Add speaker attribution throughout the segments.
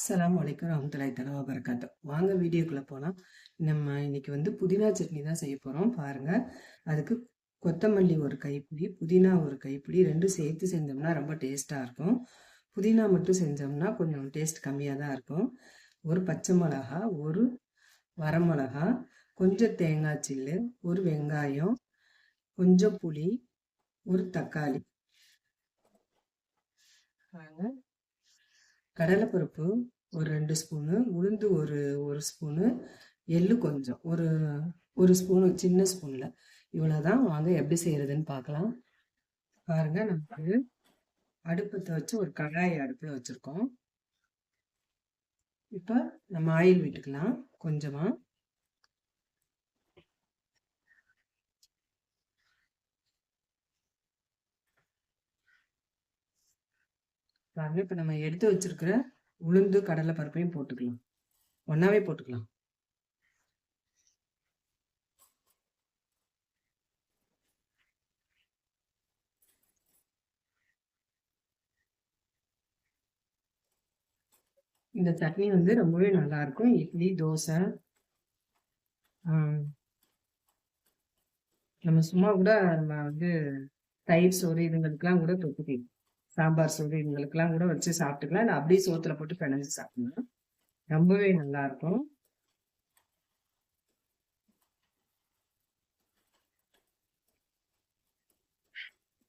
Speaker 1: அஸ்லாம் வலைக்கம் ரஹமத்துல்லாஹி தஆலா வபரகாத்து வாங்க வீடியோக்குள்ளே போகலாம் நம்ம இன்னைக்கு வந்து புதினா சட்னி தான் செய்ய போகிறோம் பாருங்கள் அதுக்கு கொத்தமல்லி ஒரு கைப்பிடி புதினா ஒரு கைப்பிடி ரெண்டும் சேர்த்து செஞ்சோம்னா ரொம்ப டேஸ்ட்டாக இருக்கும். புதினா மட்டும் செஞ்சோம்னா கொஞ்சம் டேஸ்ட் கம்மியாக தான் இருக்கும். ஒரு பச்சை மிளகா ஒரு வரமிளகா கொஞ்சம் தேங்காய் சில்லு ஒரு வெங்காயம் கொஞ்சம் புளி ஒரு தக்காளி. பாருங்க. கடலைப்பருப்பு ஒரு ரெண்டு ஸ்பூனு உளுந்து ஒரு ஒரு ஸ்பூனு எள்ளு கொஞ்சம் ஒரு ஒரு ஸ்பூனு சின்ன ஸ்பூனில். இவ்வளோதான் வாங்க எப்படி செய்கிறதுன்னு பார்க்கலாம். பாருங்கள் நமக்கு அடுப்பத்தை வச்சு ஒரு கடாய் அடுப்பில் வச்சுருக்கோம். இப்போ நம்ம ஆயில் விட்டுக்கலாம் கொஞ்சமாக பாருங்க இப்போ நம்ம எடுத்து வச்சிருக்கிற உளுந்து கடலை பருப்பையும் போட்டுக்கலாம். ஒன்றாவே போட்டுக்கலாம். இந்த சட்னி வந்து ரொம்பவே நல்லா இருக்கும். இட்லி தோசை நம்ம சும்மா கூட நம்ம வந்து தயிர் சோறு இதுங்களுக்கெல்லாம் கூட தொட்டுக்கலாம். சாம்பார் சோறு இவங்களுக்கெல்லாம் கூட வச்சு சாப்பிட்டுக்கலாம். இல்லை அப்படியே சோத்துல போட்டு பிணைஞ்சு சாப்பிடலாம் ரொம்பவே நல்லா இருக்கும்.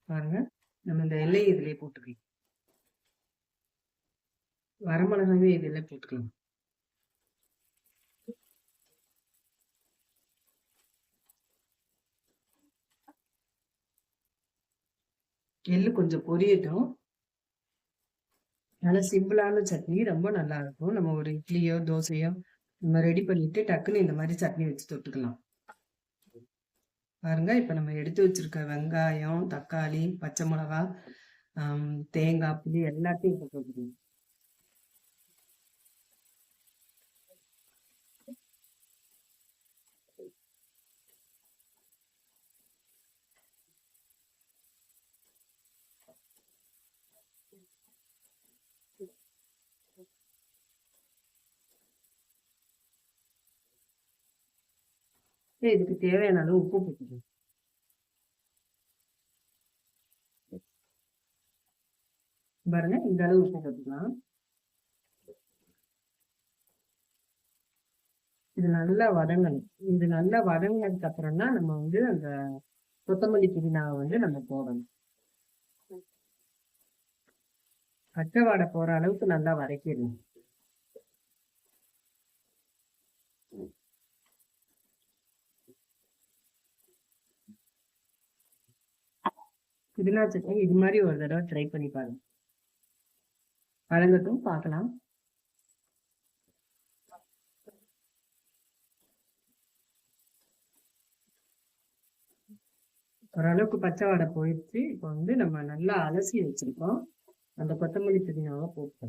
Speaker 1: பாருங்க நம்ம இந்த எல்லை இதுலயே போட்டுக்கலாம். வரமிளகாவே இதுல போட்டுக்கலாம். எள்ளு கொஞ்சம் பொரியட்டும். நல்லா சிம்பிளான சட்னி ரொம்ப நல்லா இருக்கும். நம்ம ஒரு இட்லியோ தோசையோ நம்ம ரெடி பண்ணிட்டு டக்குன்னு இந்த மாதிரி சட்னி வச்சு தொட்டுக்கலாம். பாருங்க இப்போ நம்ம எடுத்து வச்சிருக்க வெங்காயம் தக்காளி பச்சை மிளகா தேங்காய் புளி எல்லாத்தையும் இப்போ போட்டுக்கணும் இதுக்கு தேவையான அளவு உப்பு போட்டுக்கணும் பாருங்க இந்த அளவு உப்பு போட்டுக்கலாம். இது நல்லா வதங்கணும். இது நல்லா வதங்கினதுக்கு அப்புறம் தான் நம்ம வந்து அந்த கொத்தமல்லி புதினாவை வந்து நம்ம போடணும். பச்சை வாடை போற அளவுக்கு நல்லா வதக்கிடணும். புதினா சட்னி இது மாதிரி ஒரு தடவை ட்ரை பண்ணி பாருங்க. வழங்கட்டும் பார்க்கலாம். ஓரளவுக்கு பச்சை வாடை போயிடுச்சு. இப்போ வந்து நம்ம நல்லா அலசி வச்சிருக்கோம். அந்த கொத்தமல்லி புதினாவை போட்டு.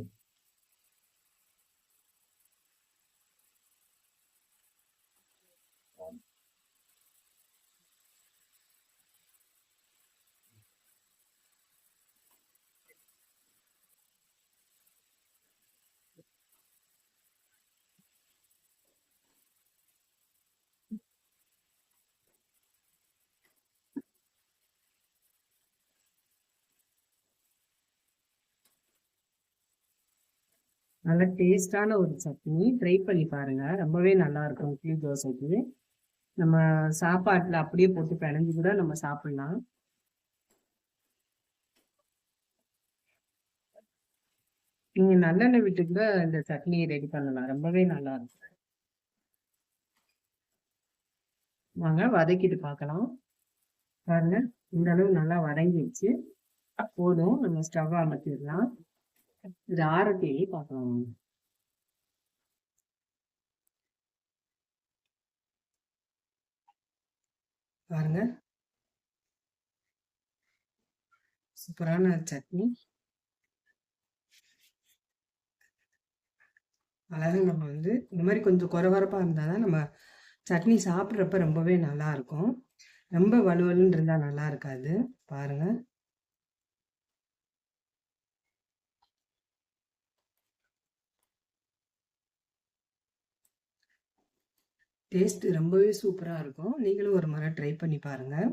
Speaker 1: நல்ல டேஸ்டான ஒரு சட்னி. ட்ரை பண்ணி பாருங்க. ரொம்பவே நல்லா இருக்கும் இட்லி தோசைக்கு. நம்ம சாப்பாட்டில் அப்படியே போட்டு பிணைஞ்சு கூட நம்ம சாப்பிடலாம். நீங்க நல்லெண்ணெய் விட்டு கூட இந்த சட்னியை ரெடி பண்ணலாம். ரொம்பவே நல்லா இருக்கும் வாங்க வதக்கிட்டு பார்க்கலாம். பாருங்க இந்த அளவு நல்லா வதங்கிடுச்சு போதும். நம்ம ஸ்டவ் அமர்த்திடலாம். இது ஆரத்தையே பார்க்கலாம் பாருங்க. சூப்பரான சட்னி. அதாவது நம்ம வந்து இந்த மாதிரி கொஞ்சம் குறவரப்பாக இருந்தால் தான் நம்ம சட்னி சாப்பிட்றப்ப ரொம்பவே நல்லா இருக்கும். ரொம்ப வலுவலுன்னு இருந்தால் நல்லா இருக்காது. பாருங்க. டேஸ்ட் ரொம்பவே சூப்பராக இருக்கும். நீங்களும் ஒரு முறை ட்ரை பண்ணி பாருங்கள்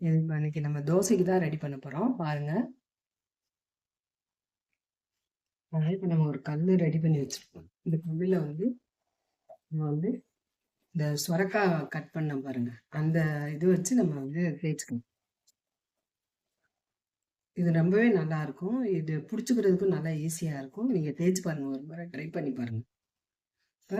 Speaker 1: இது இன்னைக்கு நம்ம தோசைக்கு தான் ரெடி பண்ண போகிறோம் பாருங்கள் இப்போ நம்ம ஒரு கல் ரெடி பண்ணி வச்சுருக்கோம். இந்த கல்லில் வந்து நம்ம வந்து இந்த சுரக்காய் கட் பண்ண பாருங்கள் அந்த இது வச்சு நம்ம வந்து தேய்ச்சிக்கணும். இது ரொம்பவே நல்லா இருக்கும். இது பிடிச்சிக்கிறதுக்கும் நல்லா ஈஸியாக இருக்கும். நீங்கள் தேய்ச்சி பாருங்கள் ஒரு முறை ட்ரை பண்ணி பாருங்கள் இப்போ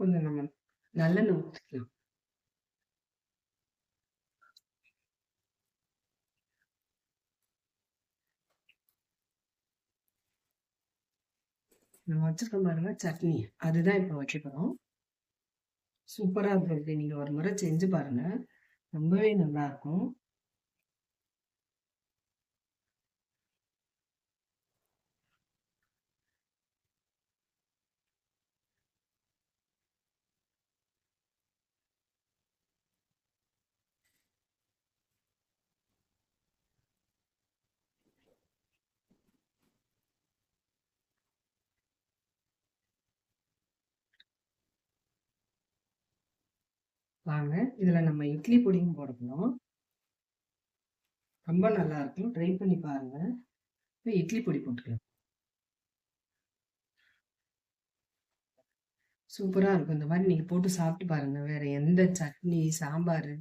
Speaker 1: கொஞ்சம் நம்ம நல்லெண்ணெய் ஊற்றிக்கலாம் நம்ம வச்சிருக்கோம் பாருங்க சட்னி. அதுதான் இப்போ வைக்க போகிறோம் சூப்பராக இருக்கும் நீங்கள் ஒரு முறை செஞ்சு பாருங்க. ரொம்பவே நல்லா இருக்கும். வாங்க. இதில் நம்ம இட்லி பொடியும் போடணும். ரொம்ப நல்லா இருக்கும். ட்ரை பண்ணி பாருங்க. இப்போ இட்லி பொடி போட்டுக்கலாம். சூப்பராக இருக்கும். இந்த மாதிரி நீங்கள் போட்டு சாப்பிட்டு பாருங்க. வேற எந்த சட்னி சாம்பார்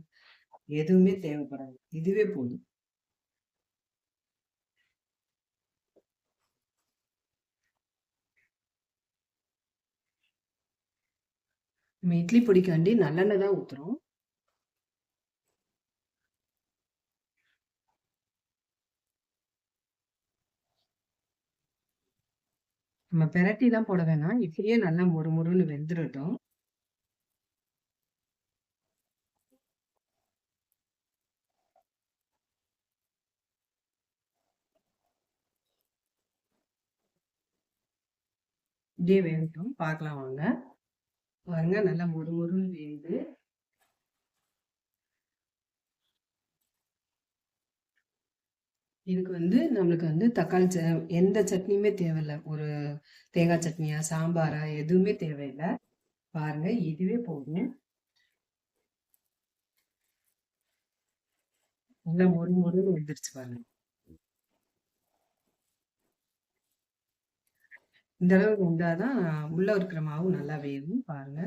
Speaker 1: எதுவுமே தேவைப்படாது. இதுவே போதும். நம்ம இட்லி பொடிக்காண்டி நல்லெண்ணெய் தான் ஊற்றுறோம் நம்ம பெரட்டிலாம் போட வேணாம். இப்படியே நல்லா மொறு மொறுன்னு வெந்துடட்டும் இப்படியே வேகட்டும். பார்க்கலாம் வாங்க. பாருங்க நல்லா மொறு மொறுன்னு வேகுது. இதுக்கு வந்து நம்மளுக்கு வந்து தக்காளி ச எந்த சட்னியுமே தேவையில்லை. ஒரு தேங்காய் சட்னியா சாம்பாரா எதுவுமே தேவையில்லை. பாருங்க இதுவே போதும். நல்லா மொறு மொறுன்னு வந்துருச்சு பாருங்க. இந்த அளவு வெந்தாதான் உள்ள இருக்கிற மாவு நல்லா வேகும் பாருங்க.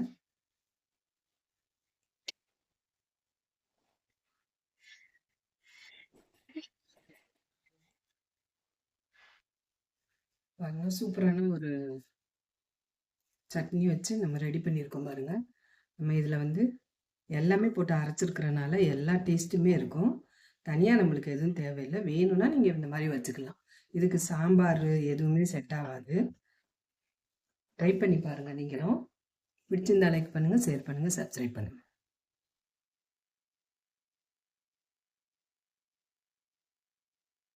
Speaker 1: பாருங்க சூப்பரான ஒரு சட்னி வச்சு நம்ம ரெடி பண்ணியிருக்கோம் பாருங்க. நம்ம இதில் வந்து எல்லாமே போட்டு அரைச்சிருக்கிறனால எல்லா டேஸ்ட்டுமே இருக்கும். தனியாக நம்மளுக்கு எதுவும் தேவையில்லை. வேணும்னா நீங்கள் இந்த மாதிரி வச்சுக்கலாம். இதுக்கு சாம்பார் எதுவுமே செட் ஆகாது. ட்ரை பண்ணி பாருங்கள் நீங்களும். பிடிச்சிருந்தா லைக் பண்ணுங்கள் ஷேர் பண்ணுங்கள் சப்ஸ்கிரைப் பண்ணுங்கள்